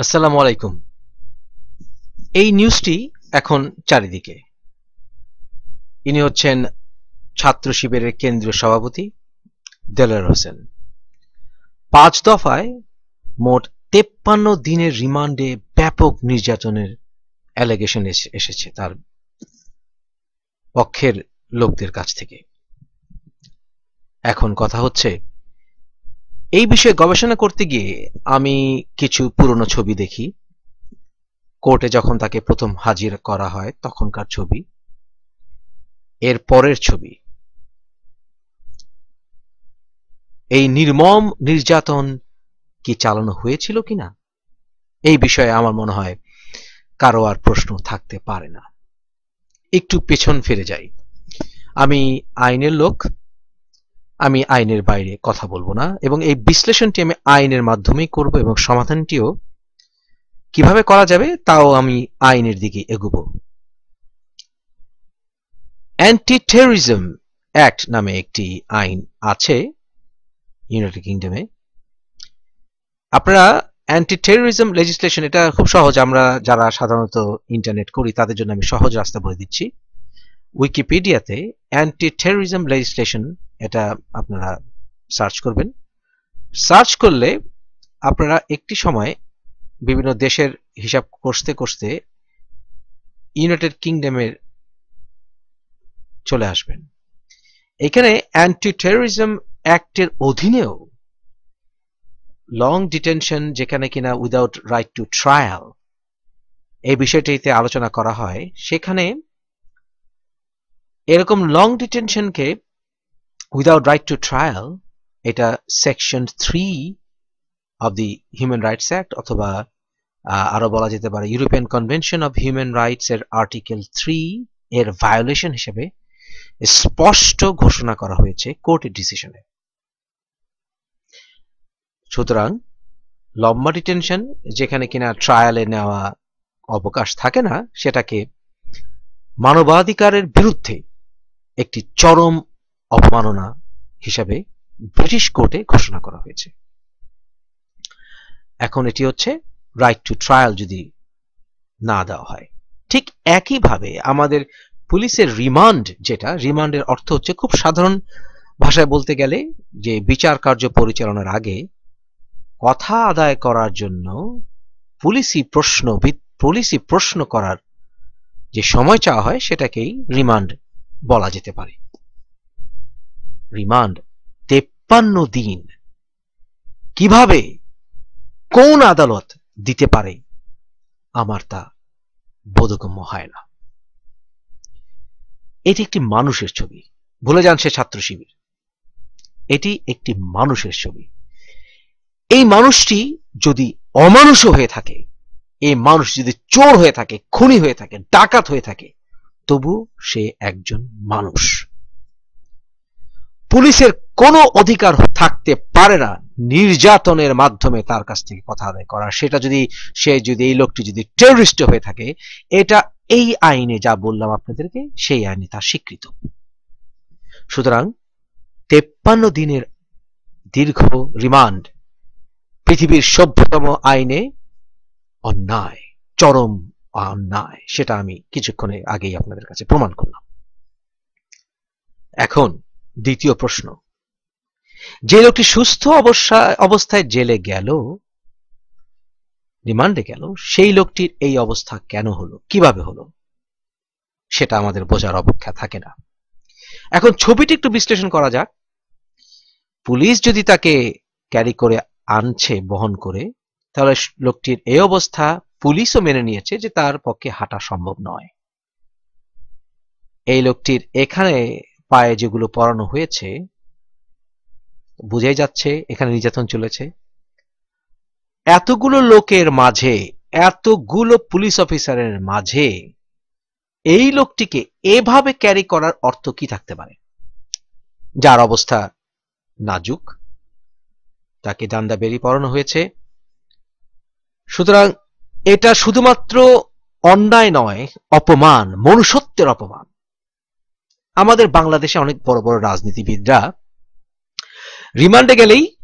আসসালামু আলাইকুম। এই নিউজটি এখন চারিদিকে। ইনি হচ্ছেন ছাত্র শিবিরের কেন্দ্রীয় সভাপতি দেলার হোসেন। পাঁচ দফায় মোট তেপ্পান্ন দিনের রিমান্ডে ব্যাপক নির্যাতনের অ্যালিগেশন এসেছে তার পক্ষের লোকদের কাছ থেকে। এখন কথা হচ্ছে এই বিষয়ে গবেষণা করতে গিয়ে আমি কিছু পুরনো ছবি দেখি। কোর্টে যখন তাকে প্রথম হাজির করা হয়, তখনকার ছবি। এর পরের ছবি। এই নির্মম নির্যাতন কি চালানো হয়েছিল কিনা? এই বিষয়ে আমার মনে হয় কারও আর প্রশ্ন থাকতে পারে না। একটু পেছন ফিরে যাই। আমি আইনের লোক আমি আইনের বাইরে কথা বলব না এবং এই বিশ্লেষণটি আমি আইনের মাধ্যমেই করব এবং সমাধানটিও কীভাবে করা যাবে তাও আমি আইনের দিকে এগুব। অ্যান্টি টেররিজম অ্যাক্ট নামে একটি আইন আছে ইউনাইটেড কিংডমে আপনারা অ্যান্টি টেররিজম লেজিসলেশন এটা খুব সহজ, আমরা যারা সাধারণত ইন্টারনেট করি, তাদের জন্য আমি সহজ রাস্তা বলে দিচ্ছি। উইকিপিডিয়াতে অ্যান্টি টেররিজম লেজিসলেশন এটা আপনারা সার্চ করবেন। সার্চ করলে আপনারা একটি সময় বিভিন্ন দেশের হিসাব করতে করতে ইউনাইটেড কিংডমের চলে আসবেন। এখানে অ্যান্টি টেরোরিজম অ্যাক্টের অধীনেও লং ডিটেনশন যেখানে কিনা উইদাউট রাইট টু ট্রায়াল এই বিষয়টিতে আলোচনা করা হয়। সেখানে এরকম লং ডিটেনশনকে উইদাউট রাইট টু ট্রায়াল এটা section three of the human rights act অথবা আরও বলা যেতে পারে European convention of human rights এর আর্টিকেল থ্রি এর ভায়োলেশন হিসেবে স্পষ্ট ঘোষণা করা হয়েছে কোর্টের ডিসিশনে সুতরাং লম্বা ডিটেনশন যেখানে কিনা ট্রায়ালে নেওয়া অবকাশ থাকে না, সেটাকে মানবাধিকারের বিরুদ্ধে একটি চরম অবমাননা হিসাবে ব্রিটিশ কোর্টে ঘোষণা করা হয়েছে। এখন এটি হচ্ছে রাইট টু ট্রায়াল যদি না দেওয়া হয়। ঠিক একইভাবে আমাদের পুলিশের রিমান্ড যেটা, রিমান্ডের অর্থ হচ্ছে খুব সাধারণ ভাষায় বলতে গেলে যে বিচার কার্য পরিচালনার আগে কথা আদায় করার জন্য পুলিশি প্রশ্ন পুলিশি প্রশ্ন করার যে সময় চাওয়া হয় সেটাকেই রিমান্ড বলা যেতে পারে। রিমান্ড। তেপ্পান্ন দিন। কীভাবে? কোন আদালত দিতে পারে? আমার তা বোধগম্য হয় না। এটি একটি মানুষের ছবি। ভুলে যান সে ছাত্র শিবির। এটি একটি মানুষের ছবি। এই মানুষটি যদি অমানুষ হয়ে থাকে, এই মানুষ যদি চোর হয়ে থাকে, খুনি হয়ে থাকে, ডাকাত হয়ে থাকে, তবু সে একজন মানুষ। পুলিশের কোনো অধিকার থাকতে পারে না নির্যাতনের মাধ্যমে তার কাছ থেকে কথা আদায় করা। সেটা যদি, সে যদি, এই লোকটি যদি টেররিস্ট হয়ে থাকে, এটা এই আইনে যা বললাম আপনাদেরকে, সেই আইনে তা স্বীকৃত। সুতরাং তেপ্পান্ন দিনের দীর্ঘ রিমান্ড পৃথিবীর সভ্যতম আইনে অন্যায়, চরম অন্যায়, সেটা আমি কিছুক্ষণে আগেই আপনাদের কাছে প্রমাণ করলাম। এখন দ্বিতীয় প্রশ্ন। যে লোকটি সুস্থ অবস্থায় জেলে গেল, রিমান্ডে গেল, সেই লোকটির এই অবস্থা কেন হলো? কীভাবে হলো? সেটা আমাদের বোঝার অপেক্ষা থাকে না। এখন ছবিটি একটু বিশ্লেষণ করা যাক। পুলিশ যদি তাকে ক্যারি করে আনছে, বহন করে, তাহলে লোকটির এই অবস্থা পুলিশও মেনে নিয়েছে যে তার পক্ষে হাঁটা সম্ভব নয়। এই লোকটির এখানে পায়ে যেগুলো পরানো হয়েছে, বুঝাই যাচ্ছে, এখানে নির্যাতন চলেছে। এতগুলো লোকের মাঝে, এতগুলো পুলিশ অফিসারের মাঝে, এই লোকটিকে এভাবে ক্যারি করার অর্থ কি থাকতে পারে? যার অবস্থা নাজুক, তাকে ডান্ডা বেরি পড়ানো হয়েছে। সুতরাং এটা শুধুমাত্র অন্যায় নয়, অপমান, মনুষ্যত্বের অপমান। আমাদের বাংলাদেশে অনেক বড় বড় রাজনীতিবিদরা রিমান্ডে গেলেই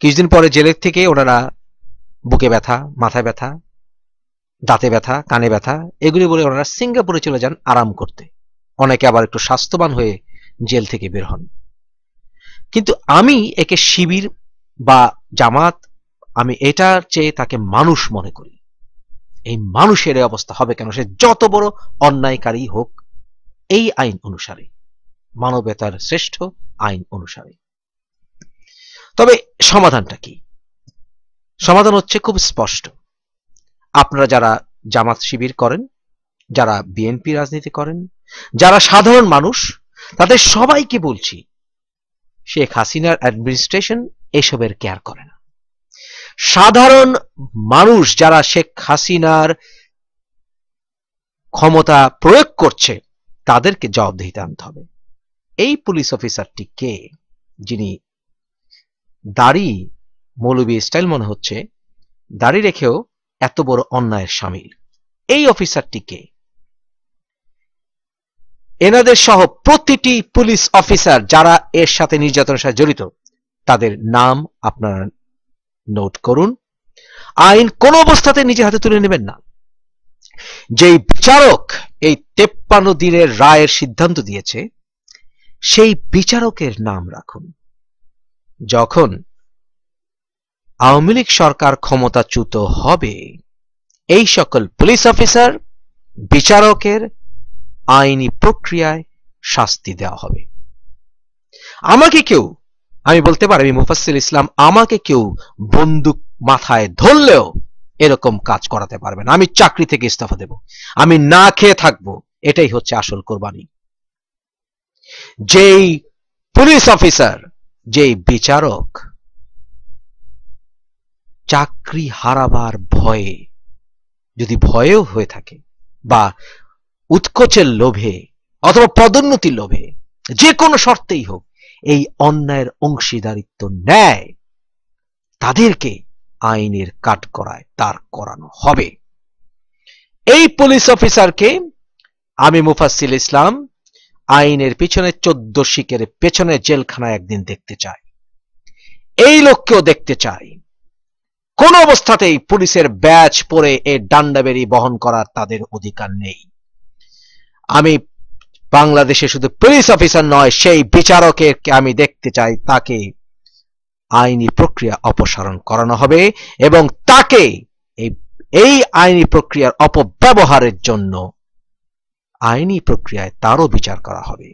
কিছুদিন পরে জেলের থেকে ওনারা বুকে ব্যথা, মাথায় ব্যথা, দাঁতে ব্যথা, কানে ব্যথা, এগুলি বলে ওনারা সিঙ্গাপুরে চলে যান আরাম করতে। অনেকে আবার একটু স্বাস্থ্যবান হয়ে জেল থেকে বের হন। কিন্তু আমি একে শিবির বা জামাত, আমি এটার চেয়ে তাকে মানুষ মনে করি। এই মানুষের অবস্থা হবে কেন? সে যত বড় অন্যায়কারী হোক এই আইন অনুসারে, মানবতার শ্রেষ্ঠ আইন অনুসারে। তবে সমাধানটা কি? সমাধান হচ্ছে খুব স্পষ্ট। আপনারা যারা জামাত শিবির করেন, যারা বিএনপি রাজনীতি করেন, যারা সাধারণ মানুষ, তাদের সবাইকে বলছি, শেখ হাসিনার অ্যাডমিনিস্ট্রেশন এসবের কেয়ার করে না। সাধারণ মানুষ যারা শেখ হাসিনার ক্ষমতা প্রয়োগ করছে তাদেরকে জবাবদিহিতে আনতে হবে। এই পুলিশ অফিসারটি কে? যিনি দাড়ি মৌলবী স্টাইল মনে হচ্ছে, দাড়ি রেখেও এত বড় অন্যায়ের সামিল। এই অফিসারটি কে? এনাদের সহ প্রতিটি পুলিশ অফিসার যারা এর সাথে নির্যাতনের সাথে জড়িত, তাদের নাম আপনারা নোট করুন। আইন কোন অবস্থাতে নিজে হাতে তুলে নেবেন না। যেই বিচারক এই তেপ্পান্ন দিনের রায়ের সিদ্ধান্ত দিয়েছে, সেই বিচারকের নাম রাখুন। যখন আওয়ামী লীগ সরকার ক্ষমতাচ্যুত হবে, এই সকল পুলিশ অফিসার বিচারকের আইনি প্রক্রিয়ায় শাস্তি দেওয়া হবে। আমাকে কেউ, আমি বলতে পারি মুফাসিল ইসলাম, আমাকে কেউ বন্দুক মাথায় ধরলেও এরকম কাজ করাতে পারবে না। আমি চাকরি থেকে ইস্তফা দেব। আমি না খেয়ে থাকব। এটাই হচ্ছে আসল কোরবানি। যেই পুলিশ অফিসার, যেই বিচারক চাকরি হারাবার ভয়ে, যদি ভয়েও হয়ে থাকে বা উৎকোচের লোভে অথবা পদোন্নতির লোভে, যে কোনো শর্তেই হোক, এই অন্যায়ের অংশীদারিত্ব নেয়, তাদেরকে আইনের কাঠ করায় তার করানো হবে। এই পুলিশ অফিসারকে আমি মুফাসিল ইসলাম আইনের পিছনে চোদ্দ শিকের পেছনে জেলখানায় একদিন দেখতে চাই। এই লোককেও দেখতে চাই। কোন অবস্থাতেই পুলিশের ব্যাচ পরে এ ডান্ডাবেরি বহন করার তাদের অধিকার নেই। আমি বাংলাদেশে শুধু পুলিশ অফিসার নয়, সেই বিচারকের আমি দেখতে চাই, তাকে আইনি প্রক্রিয়া অপসারণ করানো হবে এবং তাকে এই আইনি প্রক্রিয়ার অপব্যবহারের জন্য আইনি প্রক্রিয়ায় তারও বিচার করা হবে।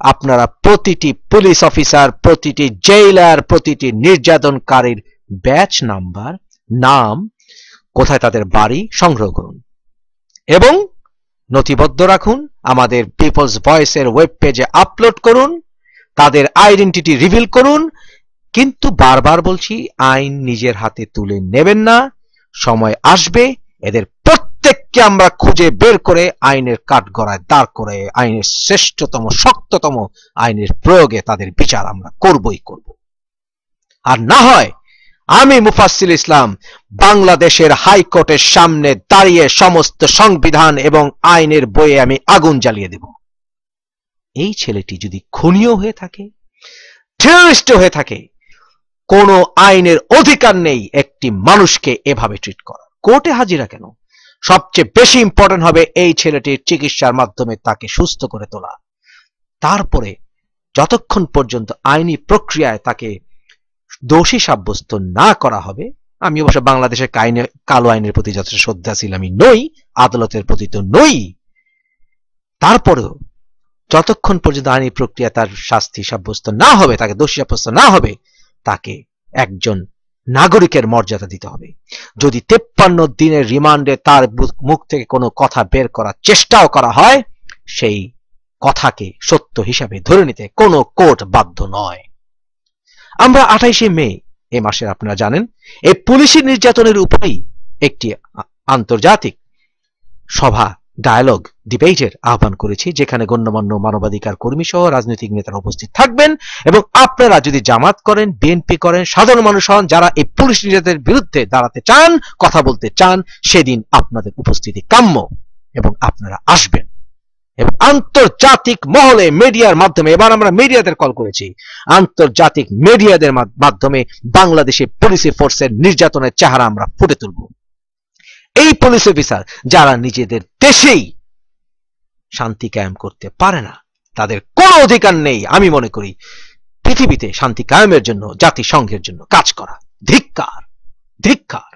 আপনারা প্রতিটি পুলিশ অফিসার, প্রতিটি জেইলার, প্রতিটি নির্যাতনকারীর ব্যাচ নাম্বার, নাম, কোথায় তাদের বাড়ি সংগ্রহ করুন এবং নথিবদ্ধ রাখুন, আমাদের পিপলস ভয়েসের ওয়েব পেজে আপলোড করুন, তাদের আইডেন্টিটি রিভিল করুন কিন্তু বারবার বলছি, আইন নিজের হাতে তুলে নেবেন না, সময় আসবে, এদের প্রত্যেককে আমরা খুঁজে বের করে আইনের কাঠগড়ায় দাঁড় করে আইনের শ্রেষ্ঠতম, শক্ততম আইনের প্রয়োগে তাদের বিচার আমরা করবই করব। আর না হয় আমি মুফাসিল ইসলাম বাংলাদেশের হাইকোর্টের সামনে দাঁড়িয়ে সমস্ত সংবিধান এবং আইনের বইয়ে আমি আগুন জ্বালিয়ে দেব। এই ছেলেটি যদি খুনিও হয়ে থাকে টেররিস্ট হয়ে থাকে কোন আইনের অধিকার নেই একটি মানুষকে এভাবে ট্রিট করা। কোর্টে হাজিরা কেন? সবচেয়ে বেশি ইম্পর্টেন্ট হবে এই ছেলেটির চিকিৎসার মাধ্যমে তাকে সুস্থ করে তোলা। তারপরে যতক্ষণ পর্যন্ত আইনি প্রক্রিয়ায় তাকে দোষী সাব্যস্ত না করা হবে, আমি অবশ্য বাংলাদেশের কাইনে, কালো আইনের প্রতি যথেষ্ট শ্রদ্ধাশীল আমি নই, আদালতের প্রতি তো নই। তারপরেও যতক্ষণ পর্যন্ত আইনি প্রক্রিয়া তার শাস্তি সাব্যস্ত না হবে, তাকে দোষী সাব্যস্ত না হবে তাকে একজন নাগরিকের মর্যাদা দিতে হবে। যদি তেপ্পান্ন দিনের রিমান্ডে তার মুখ থেকে কোনো কথা বের করার চেষ্টাও করা হয়, সেই কথাকে সত্য হিসাবে ধরে নিতে কোনো কোর্ট বাধ্য নয়। আমরা আঠাইশে মে এ মাসে আপনারা জানেন এই পুলিশি নির্যাতনের উপরেই একটি আন্তর্জাতিক সভা ডায়ালগ ডিবেটের আহ্বান করেছি, যেখানে গণ্যমান্য মানবাধিকার কর্মী সহ রাজনৈতিক নেতারা উপস্থিত থাকবেন এবং আপনারা যদি জামাত করেন, বিএনপি করেন, সাধারণ মানুষ হন, যারা এই পুলিশ নির্যাতনের বিরুদ্ধে দাঁড়াতে চান, কথা বলতে চান, সেদিন আপনাদের উপস্থিতি কাম্য এবং আপনারা আসবেন। এবং আন্তর্জাতিক মহলে মিডিয়ার মাধ্যমে, এবার আমরা মিডিয়াদের কল করেছি, আন্তর্জাতিক মিডিয়াদের মাধ্যমে বাংলাদেশে পুলিশি ফোর্সের নির্যাতনের চেহারা আমরা ফুটে তুলব। এই পুলিশ অফিসার যারা নিজেদের দেশেই শান্তি কায়েম করতে পারে না, তাদের কোনো অধিকার নেই, আমি মনে করি, পৃথিবীতে শান্তি কায়েমের জন্য, জাতিসংঘের জন্য কাজ করা ধিক্কার ধিক্কার।